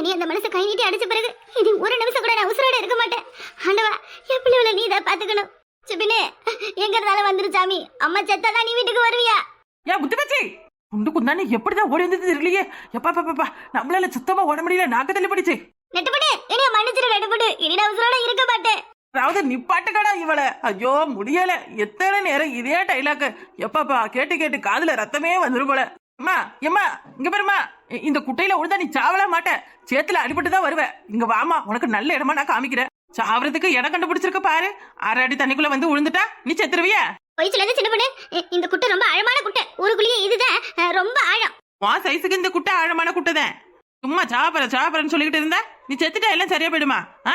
இனி அந்த மனசை கை நீட்டி அடிச்ச பிறகு இனி ஒரு நிமிஷம் கூட நான் உசுரோட இருக்க மாட்டேன். ஆண்டவா என் பிள்ளைகளை நீ தான் பாத்துக்கணும் சிபினே எங்க இருந்தாலும் வந்துரு சாமி? அம்மா செத்தாதான் நீ வீட்டுக்கு வருவியா? ஏன் முத்துப்பச்சி குண்டு குந்தானே எப்படிதான் ஓடி வந்தது தெரியலையே எப்பா பாப்பா நம்மளால சுத்தமா ஓட முடியல நாக்கு தள்ளி பிடிச்சு நெட்டுப்பட்டு என்னைய மன்னிச்சிரு நெட்டுப்பட்டு இனி நான் உசுரோட இருக்க மாட்டேன். அதாவது நிப்பாட்டுக்கடா இவள. ஐயோ முடியல. எத்தனை நேரம் இதே டைலாக் எப்பாப்பா கேட்டு கேட்டு காதுல ரத்தமே வந்துரும் போல. அம்மா எம்மா இங்க பாரும்மா இ- இந்த குட்டையில விழுந்தா நீ சாவல மாட்ட. சேத்துல அடிபட்டு தான் வருவ. இங்க வாமா உனக்கு நல்ல இடமா நான் காமிக்கிறேன் சாவறதுக்கு இடம் கண்டுபிடிச்சிருக்க பாரு. அரை அடி தண்ணிக்குள்ள வந்து விழுந்துட்டா நீ செத்துருவியா? போய் சொல்லாத சின்ன பொண்ணு இந்த குட்டை ரொம்ப ஆழமான குட்டை. ஊருக்குள்ளேயே இதுதான் ரொம்ப ஆழம். உன் சைஸுக்கு இந்த குட்டை ஆழமான குட்டை தான் சும்மா சாப்பற சாப்பறன்னு சொல்லிக்கிட்டு இருந்தா நீ செத்துட்டா எல்லாம் சரியா போயிடுமா? ஆ?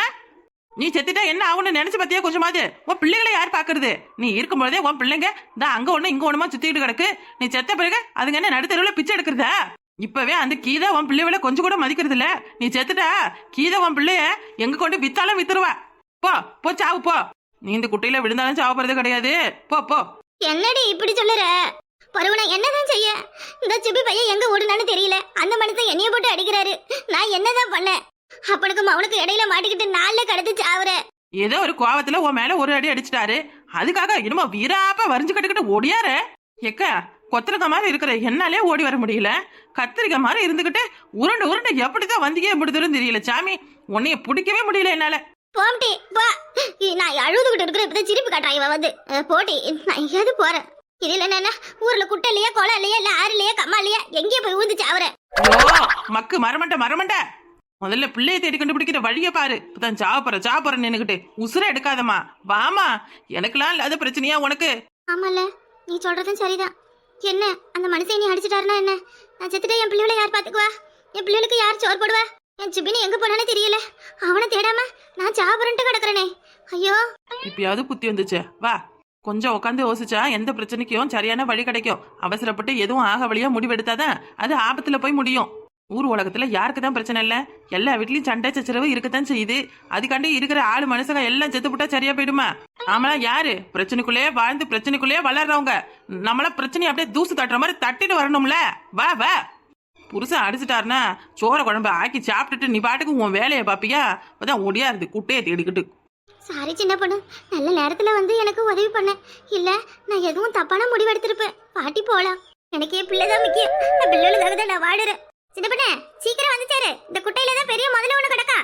நீ செத்துட்டா என்ன ஆகும்னு நினைச்சு பார்த்தியா கொஞ்சமாவது? உன் பிள்ளைகளை யார் பாக்குறது நீ இருக்கும்போதே உன் பிள்ளைங்க தான் அங்க ஒண்ணு இங்க ஒண்ணுமா சுத்திட்டு கிடக்கு. நீ செத்த பிறகு அதுங்க என்ன நடுத்தருவுல பிச்சை எடுக்கிறதா? இப்பவே அந்த கீதா உன் பிள்ளைகளை கொஞ்சம் கூட மதிக்கிறது இல்ல. நீ செத்துட்டா கீதா உன் பிள்ளைய எங்க கொண்டு வித்தாலும் வித்துருவா. போ போ சாவு போ. நீ இந்த குட்டையில விழுந்தாலும் சாவ போறது கிடையாது. போ போ. என்னடி இப்படி சொல்லுற? பருவனா என்னதான் செய்ய? இந்த சிப்பி பையன் எங்க ஓடுனான்னு தெரியல. அந்த மனுஷன் என்னைய போட்டு அடிக்கிறாரு. நான் என்னதான் பண்ணேன்? அப்பனுக்கும் அவனுக்கு இடையில மாட்டிக்கிட்டு நாள்ல கடத்து சாவுற. ஏதோ ஒரு கோவத்துல உன் மேல ஒரு அடி அடிச்சிட்டாரு. அதுக்காக என்னமோ வீராப்ப வரிஞ்சு கட்டுக்கிட்டு ஓடியார. எக்க கொத்தரக்க மாதிரி இருக்கிற என்னாலே ஓடி வர முடியல. கத்திரிக்க மாதிரி இருந்துகிட்டு உருண்டு உருண்டு எப்படிதான் வந்தீங்க எப்படி தெரியல சாமி. உன்னைய பிடிக்கவே முடியல என்னால. போம்டி போ. நான் அழுதுகிட்டு இருக்கிற இப்பதான் சிரிப்பு காட்டான் இவன் வந்து. போட்டி நான் எங்கேயாவது போறேன். இதுல என்ன? ஊர்ல குட்டை இல்லையா குளம் இல்லையா இல்ல ஆறு இல்லையா கம்மா இல்லையா? எங்கேயே போய் ஊந்து சாவுற. ஐயோ மக்கு மரமண்ட மரமண்ட. முதல்ல பிள்ளைய தேடி கண்டுபிடிக்கிற வழிய பாரு. இப்பதான் சாப்பிட்ற சாப்பிட்ற நின்னுகிட்டு உசுர எடுக்காதம்மா. வாமா எனக்கெல்லாம் இல்லாத பிரச்சனையா உனக்கு? ஆமால நீ சொல்றதும் சரிதான். என்ன அந்த மனுஷன் நீ அடிச்சிட்டாருன்னா என்ன? நான் செத்துட்டா என் பிள்ளைகளை யார் பாத்துக்குவா என் பிள்ளைகளுக்கு யார் சோறு போடுவா? என் சிபினி எங்க போனானே தெரியல. அவனை தேடாம நான் சாபரன்ட்டு கிடக்குறேனே. ஐயோ. இப்பயாவது புத்தி வந்துச்சே. வா. கொஞ்சம் உட்காந்து யோசிச்சா எந்த பிரச்சனைக்கும் சரியான வழி கிடைக்கும். அவசரப்பட்டு எதுவும் ஆக வழியா முடிவெடுத்தாதான் அது ஆபத்துல போய் முடியும். ஊர் உலகத்துல யாருக்கு தான் பிரச்சனை இல்ல? எல்லா வீட்லயும் சண்டை சச்சரவு இருக்கத்தான் செய்யுது. அதுக்காண்டி இருக்கிற ஆளு மனுஷங்க எல்லாம் செத்து போட்டா சரியா போயிடுமா? நாமளா யாரு? பிரச்சனைக்குள்ளேயே வாழ்ந்து பிரச்சனைக்குள்ளேயே வளர்றவங்க. நம்மளாம் பிரச்சனையை அப்படியே தூசு தட்டுற மாதிரி தட்டிட்டு வரணும்ல. வா வா. புருஷன் அடிச்சிட்டாருன்னா சோற குழம்பு ஆக்கி சாப்பிட்டுட்டு நீ பாட்டுக்கு உன் வேலையை பாப்பியா? அதான் ஒடியாருது குட்டையை தேடிக்கிட்டு. சாரி சின்ன பொண்ணு. நல்ல நேரத்துல வந்து எனக்கு உதவி பண்ண. இல்ல நான் எதுவும் தப்பான முடிவு எடுத்திருப்பேன் பாட்டி போலாம். எனக்கு என் பிள்ளை முக்கியம். நான் பிள்ளைகளுக்காக தான் நான் வாடுறேன். சின்ன பொண்ணு சீக்கிரம் வந்து சேரு. இந்த குட்டையில தான் பெரிய முதல்ல ஒண்ணு கிடக்கா.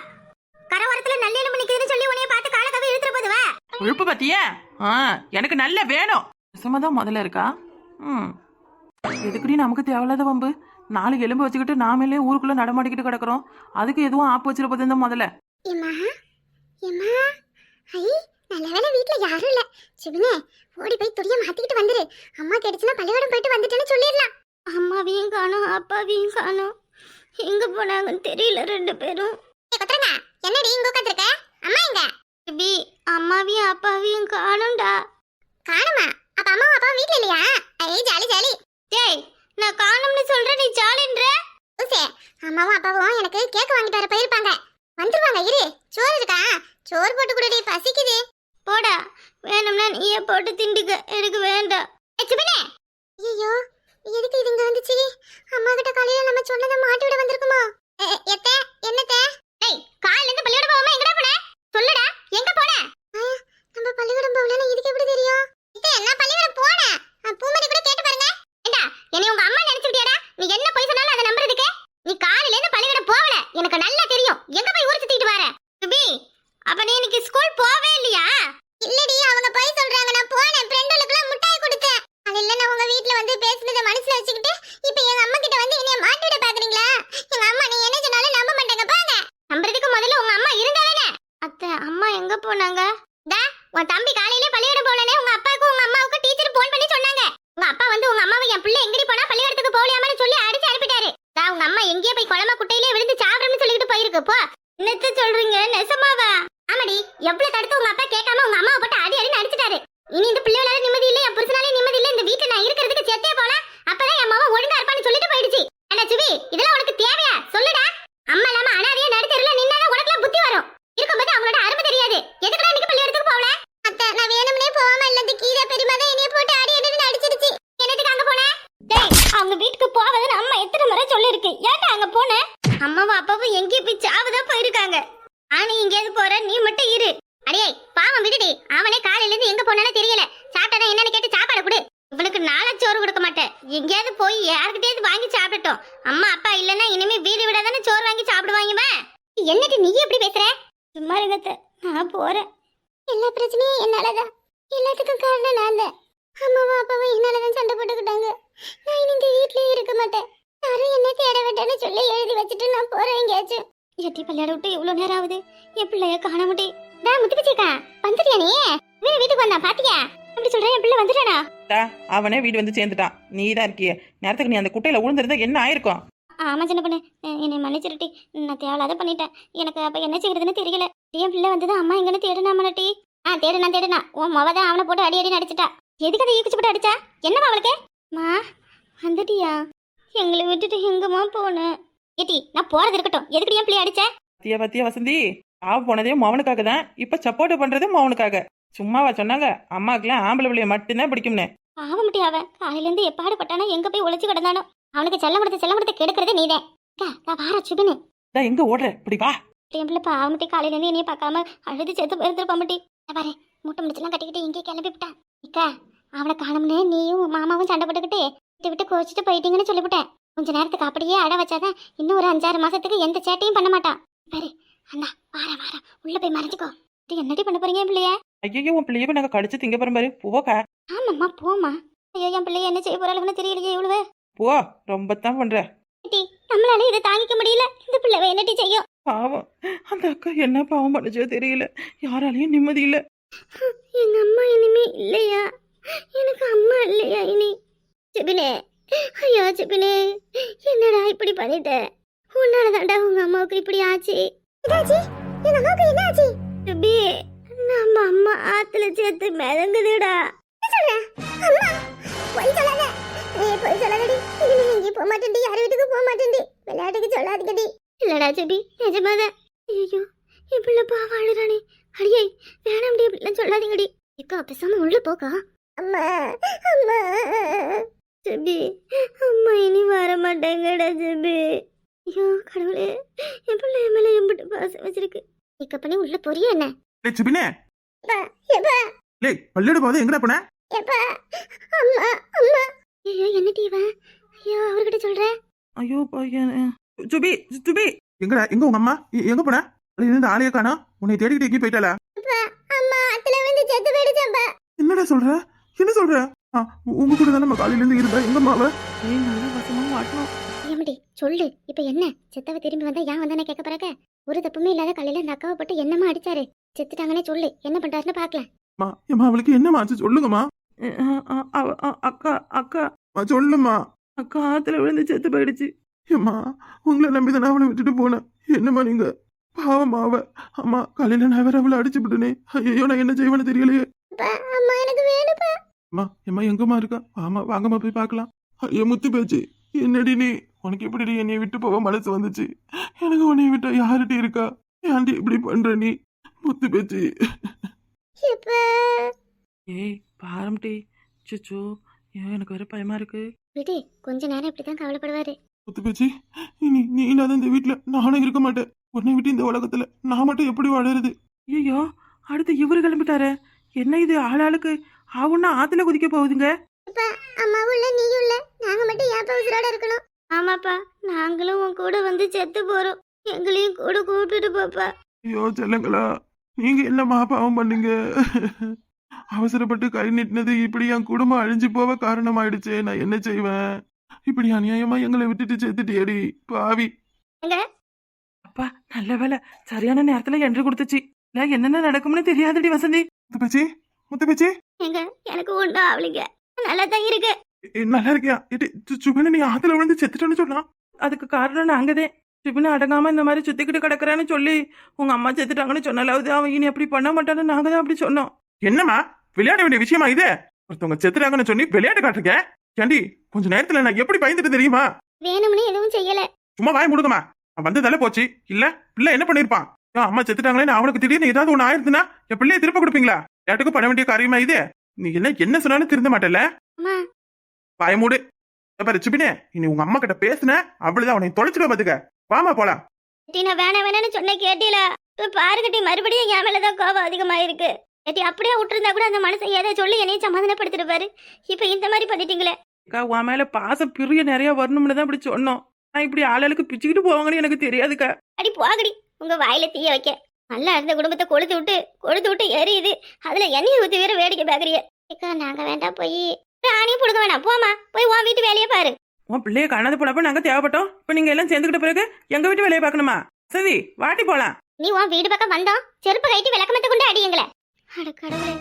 கரவரத்துல நல்ல எலும்பு நிக்குதுன்னு சொல்லி உன்னைய பார்த்து காலக்கவே இழுத்துட்டு போதுவா? கொழுப்பு பத்தியா? ஆ எனக்கு நல்ல வேணும். விஷமதான் முதல்ல இருக்கா? ம். எதுக்குடி நமக்கு தேவையில்லாத வம்பு? நாலு எலும்பு வச்சுக்கிட்டு நாமளே ஊருக்குள்ள நடமாடிக்கிட்டு கிடக்குறோம். அதுக்கு எதுவும் ஆப்பு வச்சிட இந்த முதல்ல எம்மா எம்மா ஐ நல்ல வீட்ல யாரும் இல்ல. சிவனே ஓடி போய் துணிய மாத்திக்கிட்டு வந்துரு. அம்மா கிடைச்சுனா பள்ளிக்கூடம் போயிட்டு வந்துட்டேன்னு சொல்லிடலாம். அம்மாவையும் காணோம் அப்பாவையும் காணோம். எங்க போனாங்கன்னு தெரியல ரெண்டு பேரும். என்னடி இங்க உட்காந்துருக்க அம்மா எங்க? பி அம்மாவையும் அப்பாவையும் காணோம்டா. காணுமா? அப்ப அம்மா அப்பா வீட்ல இல்லையா? ஐ ஜாலி ஜாலி. டேய் நான் காணும்னு சொல்றேன் நீ ஜாலின்ற? உசே அம்மாவும் அப்பாவும் எனக்கு கேக் வாங்கிட்டு வர போயிருப்பாங்க. வந்துருவாங்க இரு. சோறு இருக்கா? சோறு போட்டு குடுடி பசிக்குது. போடா. வேணும்னா நீயே போட்டு திண்டுக்க. எனக்கு வேண்டாம். ஐயோ எதுக்கு இது இங்க வந்துச்சு அம்மா கிட்ட காலையில நம்ம சொன்னதை மாட்டி விட வந்திருக்குமா எத்த என்னத்த டேய் காலையில இருந்து பள்ளிக்கூடம் போகாம எங்கடா போன சொல்லுடா எங்க போன நம்ம பள்ளிக்கூடம் போகலன்னு இதுக்கு எப்படி தெரியும் எத்த நான் பள்ளிக்கூடம் போனேன் பூமதி கூட கேட்டு பாருங்க ஏண்டா என்னை உங்க அம்மா நினைச்சுக்கிட்டியாடா நீ என்ன போய் சொன்னாலும் அதை நம்புறதுக்கு நீ காலையில இருந்து பள்ளிக்கூடம் போகல எனக்கு நல்லா தெரியும் எங்க போய் ஊர் சுத்திட்டு வர சுபி அப்ப நீ இன்னைக்கு ஸ்கூல் போவே இல்லையா இல்லடி அவங்க போய் சொல்றாங்க நான் போனேன் ஃப்ரெண்டுகளுக்குலாம் முட்டாய் கொடுத்தேன் காலையில நான் உங்க வீட்ல வந்து பேசுனதை மனசுல வச்சுக்கிட்டு இப்போ எங்க அம்மா கிட்ட வந்து என்னைய மாட்டிட பாக்குறீங்களா எங்க அம்மா நீ என்ன சொன்னாலும் நம்ப மாட்டாங்க பாங்க நம்புறதுக்கு முதல்ல உங்க அம்மா இருந்தாதானே அத்தை அம்மா எங்க போனாங்க டா உன் தம்பி காலையில பள்ளிக்கூடம் போனனே உங்க அப்பாவுக்கு உங்க அம்மாவுக்கு டீச்சர் ஃபோன் பண்ணி சொன்னாங்க உங்க அப்பா வந்து உங்க அம்மாவை என் பிள்ளை எங்கடி போனா பள்ளிக்கூடத்துக்கு போகலையாமனு சொல்லி அடிச்சு அனுப்பிட்டாரு டா உங்க அம்மா எங்கேயோ போய் குளமா குட்டையிலே விழுந்து சாப்பிடணும்னு சொல்லிட்டு போயிருக்கு போ என்னத்த சொல்றீங்க நெசமாவா ஆமாடி எவ்வளவு தடுத்து உங்க அப்பா கேட்காம உங்க அம்மாவை போட்டு அடி அடின்னு அடிச்சிட்டாரு இனி இந்த பிள்ளைகளால நிம்மதி இல்ல என் புருஷனாலே நிம்மதி இல்ல இந்த வீட்டுல நான் இருக்கிறதுக்கு செத்தே போல அப்பதான் என் மாமா ஒழுங்கா இருப்பான்னு சொல்லிட்டு போயிடுச்சு அண்ணா சுவி இதெல்லாம் உனக்கு தேவையா சொல்லுடா அம்மா இல்லாம அனாதையா நடுத்தருல நின்னாதான் உனக்குலாம் புத்தி வரும் இருக்கும்போது அவங்களோட அருமை தெரியாது எதுக்குடா இன்னைக்கு பள்ளிக்கூடத்துக்கு போகல அத்தை நான் வேணும்னே போகாம இல்ல இந்த கீரை பெரியமா தான் என்னைய போட்டு அடி அடின்னு அடிச்சிருச்சு என்னதுக்கு அங்க போன டேய் அவங்க வீட்டுக்கு போவதுன்னு அம்மா எத்தனை முறை சொல்லிருக்கு ஏன்டா அங்க போன அம்மாவும் அப்பாவும் எங்கேயும் இப்ப சாவதான் போயிருக்காங்க ஆனா எங்கேயாவது போற நீ மட்டும் இரு அடே பாவம் விடுடி அவனே காலையில தெரியல. சாப்பிட்டானா என்னன்னு கேட்டு சாப்பாடு கொடு. இவளுக்கு நாளா சோறு கொடுக்க மாட்டேன். எங்கேயாவது போய் யாருக்கிட்டேயாவது வாங்கி சாப்பிடட்டும். அம்மா அப்பா இல்லைன்னா இனிமே வீடு விட தானே சோறு வாங்கி சாப்பிடுவாங்க என்னடி நீ எப்படி பேசுற? சும்மா இருங்கத்த நான் போறேன். எல்லா பிரச்சனையும் என்னாலதான். எல்லாத்துக்கும் காரணம் நான் தான். அம்மாவும் அப்பாவும் என்னாலதான் சண்டை போட்டுக்கிட்டாங்க. நான் இனி இந்த வீட்லயே இருக்க மாட்டேன். யாரும் என்ன தேட விட்டேன்னு சொல்லி எழுதி வச்சுட்டு நான் போறேன் எங்கேயாச்சும் எட்டி பள்ளியாட விட்டு இவ்வளவு நேரம் ஆகுது. என் பிள்ளைய காண முடி டா வந்துட்டியா நீ? வீடு வீட்டுக்கு வந்தான் பாத்தியா? அப்படி சொல்றேன் என் பிள்ளை வந்துட்டானா அவனே வீடு வந்து சேர்ந்துட்டான். நீ தான் இருக்கியே. நேரத்துக்கு நீ அந்த குட்டையில விழுந்திருந்தா என்ன ஆயிருக்கும்? ஆமா சின்ன பொண்ணு. என்னை மன்னிச்சிருட்டி. நான் தேவையில்லாத பண்ணிட்டேன். எனக்கு அப்ப என்ன செய்யறதுன்னு தெரியல. என் பிள்ளை வந்தது அம்மா எங்கன்னு தேடுனா மலட்டி ஆ தேடுனா தேடுனா. உன் மொவ தான் அவனை போட்டு அடி அடி நடிச்சிட்டா எதுக்கு அதை ஈக்குச்சு போட்டு அடிச்சா? என்னவா அவளுக்கு? மா வந்துட்டியா? எங்களை விட்டுட்டு எங்கம்மா போனேன் ஏட்டி நான் போறது இருக்கட்டும். எதுக்கு என் பிள்ளை அடிச்ச? பத்தியா பத்தியா வசந்தி? சாவ போனதே மௌனுக்காக தான். இப்ப சப்போர்ட் பண்றது மௌனுக்காக சும்மாவா சொன்னாங்க? அம்மாக்கெல்லாம் ஆம்பளை பிள்ளைய மட்டும்தான் பிடிக்கும்னு. பாவம் முட்டி அவன் காலையில இருந்து எப்பாடு பட்டானோ எங்க போய் ஒளிச்சு கிடந்தானோ. அவனுக்கு செல்லம் கொடுத்து செல்லம் கொடுத்து கெடுக்கிறதே நீதான் அக்கா, நான் வார சுபினு டா, எங்க ஓடுற? இப்படி வா. பிள்ளை பாவமுட்டி காலையில இருந்து என்னைய பார்க்காம அழுது செத்து போயிருந்துருப்பா முட்டி இதை பாரு முட்டை முடிச்செல்லாம் கட்டிக்கிட்டு இங்கே கிளம்பி விட்டான். இக்கா அவனை காணும்னு நீயும் உன் மாமாவும் சண்டை போட்டுக்கிட்டு விட்டு விட்டு கோச்சிட்டு போயிட்டீங்கன்னு சொல்லிவிட்டேன். கொஞ்ச நேரத்துக்கு அப்படியே அட வச்சாதான் இன்னும் ஒரு அஞ்சாறு மாசத்துக்கு எந்த சேட்டையும் பண்ண மாட்டான். பாரு அண்ணா வார வார உள்ள போய் மறைஞ்சுக்கோ. இது என்னடி பண்ண போறீங்க பிள்ளைய? ஐயோ உன் பிள்ளைய போய் நாங்க கடிச்சு திங்க பாரு. போக்கா ஆமாம்மா போமா ஐயோ என் பிள்ளைய என்ன செய்ய போறாளுன்னு தெரியலையே இவ்வளவு. போ ரொம்ப தான் பண்ற. டி நம்மளால இதை தாங்கிக்க முடியல. இந்த பிள்ளை என்னடி செய்யும் பாவம். அந்த அக்கா என்ன பாவம் பண்ணுச்சோ தெரியல. யாராலையும் நிம்மதி இல்ல. எங்க அம்மா இனிமே இல்லையா? எனக்கு அம்மா இல்லையா இனி? சிபினே ஐயா சிபினே என்னடா இப்படி பண்ணிட்ட? உன்னால தாண்டா உங்க அம்மாவுக்கு இப்படி ஆச்சு. எங்க அம்மாவுக்கு என்ன ஆச்சு? சிபி நம்ம அம்மா ஆத்துல சேர்த்து மிதங்குதுடா. அம்மா போய் சொல்லாத. நீ போய் சொல்லாதடி. இனிமே எங்கேயும் போக மாட்டேன்டி. யார் வீட்டுக்கு போக மாட்டேன்டி. விளையாட்டுக்கு சொல்லாதீங்கடி. இல்லடா சிபி நிஜமாதான். ஐயோ என் பிள்ளை பாவம் அழுறானே அடியே வேணாம்டி அப்படிலாம் சொல்லாதீங்கடி. ஏக்கா பேசாம உள்ள போக்கா. அம்மா அம்மா. ஜெபி அம்மா இனி வர மாட்டேங்கடா ஜெபி ஐயோ கடவுளே என் பிள்ளை என் மேல எம்பிட்டு பாசம் வச்சிருக்கு. ஏக்கா பண்ணி உள்ள போறியா என்ன? லே சிபினே. லே பள்ளியோட போது எங்கடா போன? எப்பா அம்மா அம்மா. ஐயோ என்ன டீவா ஐயோ அவர்கிட்ட சொல்ற. ஐயோ சுபி சுபி. எங்கடா எங்க உங்க அம்மா? எங்க போன? இருந்து ஆளையே காணோம். உன்னை தேடிக்கிட்டு எங்கேயும் போயிட்டாளா? அம்மா அத்துல வந்து செத்து போயிடுச்சப்பா. என்னடா சொல்ற? என்ன சொல்ற? உங்க கூட தான் நம்ம காலையில இருந்து இருந்தா எங்க அம்மாவ? ஏய் நல்லா வசமா மாட்டணும். ஏமடி சொல்லு. இப்ப என்ன? செத்தவ திரும்பி வந்தா ஏன் வந்தானே கேட்க பிறக்க? ஒரு தப்புமே இல்லாத காலையில அந்த அக்காவை போட்டு என்னமா அடிச்சாரு? செத்துட்டாங்கன்னே சொல்லு. என்ன பண்றாருன்னு பாக்கலாம் அம்மா ஏம்மா அவளுக்கு என்னம்மா ஆச்சு? சொல்லுங்கம்மா. அக்கா அக்கா. அம்மா, சொல்லும்மா. அக்கா ஆத்துல விழுந்து செத்து போயிடுச்சு. ஏம்மா உங்களை நம்பி தான் அவளை விட்டுட்டு போனேன். என்னம்மா நீங்க? பாவம்மா அவ. அம்மா காலையில நான் வேற அவளை அடிச்சு விட்டனே. ஐயோ நான் என்ன செய்வேன்னு தெரியலையே. அம்மா எனக்கு வேணுப்பா அம்மா ஏம்மா எங்கம்மா இருக்கா? ஆமா வாங்கம்மா போய் பார்க்கலாம். ஐயோ முத்து பேச்சு. என்னடி நீ? உனக்கு எப்படி என்னைய விட்டு போக மனசு வந்துச்சு? எனக்கு உன்னை விட்டா யாருட்டி இருக்கா? ஏன்டி இப்படி பண்ற நீ? முத்து பேச்சு. ஏய் பாரம்டி சுச்சு ஏன் எனக்கு வேற பயமா இருக்கு. விடு கொஞ்ச நேரம் இப்படிதான் கவலைப்படுவாரு. முத்து பேச்சு இனி நீ இல்லாத இந்த வீட்டுல நானும் இருக்க மாட்டேன். உன்னை விட்டு இந்த உலகத்துல நான் மட்டும் எப்படி வாழறது? ஐயோ அடுத்து இவரு கிளம்பிட்டாரு. என்ன இது ஆளாளுக்கு ஆவுன்னா ஆத்துல குதிக்க போகுதுங்க? அப்பா அம்மாவும் இல்ல நீயும் இல்ல. நாங்க மட்டும் ஏன் உசுரோட இருக்கணும். ஆமாப்பா நாங்களும் உன் கூட வந்து செத்து போறோம். எங்களையும் கூட கூப்பிட்டுட்டு போப்பா. ஐயோ செல்லங்களா. நீங்க என்னம்மா பாவம் பண்ணீங்க? அவசரப்பட்டு கை நீட்டினது இப்படி என் குடும்பம் அழிஞ்சு போக காரணமாயிடுச்சே. நான் என்ன செய்வேன்? இப்படி அநியாயமா எங்களை விட்டுட்டு சேர்த்துட்டியடி பாவி. அப்பா நல்ல வேலை சரியான நேரத்துல என்று கொடுத்துச்சு. இல்ல என்னென்ன நடக்கும்னு தெரியாதடி வசந்தி. முத்துப்பேச்சி முத்துப்பேச்சி. எங்க? எனக்கு ஒன்றும் ஆவலிங்க. நல்லா தான் இருக்கு நல்லா இருக்கியா? சுபின நீ ஆத்துல விழுந்து செத்துட்டேன்னு சொன்னா. அதுக்கு காரணம் நாங்கதே. சிபின அடங்காம இந்த மாதிரி சுத்திக்கிட்டு கிடக்குறான்னு சொல்லி உங்க அம்மா செத்துட்டாங்கன்னு சொன்னாலாவது அவன் இனி அப்படி பண்ண மாட்டான்னு நாங்க தான் அப்படி சொன்னோம். என்னம்மா? விளையாட வேண்டிய விஷயமா இது? ஒருத்தவங்க செத்துறாங்கன்னு சொல்லி விளையாட்டு காட்டுறீங்க? ஏண்டி கொஞ்ச நேரத்துல நான் எப்படி பயந்துட்டு தெரியுமா? வேணும்னு எதுவும் செய்யல. சும்மா வாய் முடுங்கம்மா. அவன் வந்ததால போச்சு. இல்ல பிள்ளை என்ன பண்ணிருப்பான்? அம்மா செத்துட்டாங்களே அவனுக்கு திடீர்னு ஏதாவது ஒண்ணு ஆயிருந்துன்னா என் பிள்ளைய திருப்ப கொடுப்பீங்களா? ஏட்டுக்கும் பண்ண வேண்டிய காரியமா இது? நீ என்ன என்ன சொன்னாலும் திருந்த மாட்டல அம்மா. வாய மூடு. இங்க பாரு சுபினே இனி உங்க அம்மா கிட்ட பேசுன அவ்வளவுதான் உன்னை தொலைச்சிட பாத்துக்க. வாமா போலாம். ஏட்டி நான் வேணாம் வேணாம்னு சொன்ன கேட்டீல. இப்ப பாருங்கட்டி மறுபடியும் என் மேலதான் கோபம் அதிகமா இருக்கு ஏட்டி அப்படியே விட்டுருந்தா கூட அந்த மனுஷன் ஏதோ சொல்லி என்னையும் சமாதானப்படுத்திருப்பாரு இப்ப இந்த மாதிரி பண்ணிட்டீங்களே. அக்கா உன் மேல பாசம் பிரிய நிறைய வரணும்னு தான் இப்படி சொன்னோம். நான் இப்படி ஆளுகளுக்கு பிச்சுக்கிட்டு போவாங்கன்னு எனக்கு தெரியாதுக்கா. அடி போகடி உங்க வாயில தீய வைக்க. நல்லா இருந்த குடும்பத்தை கொளுத்து விட்டு கொளுத்து விட்டு எரியுது. அதுல எண்ணெய் ஊத்தி வேற வேடிக்கை பாக்குறிய. நாங்க வேண்டாம் போய். ராணியும் புடுங்க வேணாம். போமா போய் உன் வீட்டு வேலையை பாரு. உன் பிள்ளைய காணாத போனப்ப நாங்க தேவைப்பட்டோம். இப்ப நீங்க எல்லாம் சேர்ந்துக்கிட்ட பிறகு எங்க வீட்டு வேலையை பார்க்கணுமா? சரி வாட்டி போலாம். நீ உன் வீடு பக்கம் வந்தோம். செருப்பு கைட்டி விளக்கமத்த கொண்டு அடியுங்களே அட கடவுளே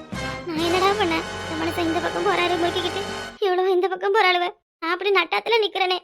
நான் என்னடா பண்ணேன் இந்த இந்த பக்கம் போறாரு முறுக்கிக்கிட்டு. இவ்வளவு இந்த பக்கம் போறாளுவ. நான் அப்படி நட்டாத்துல நிக்கிறனே.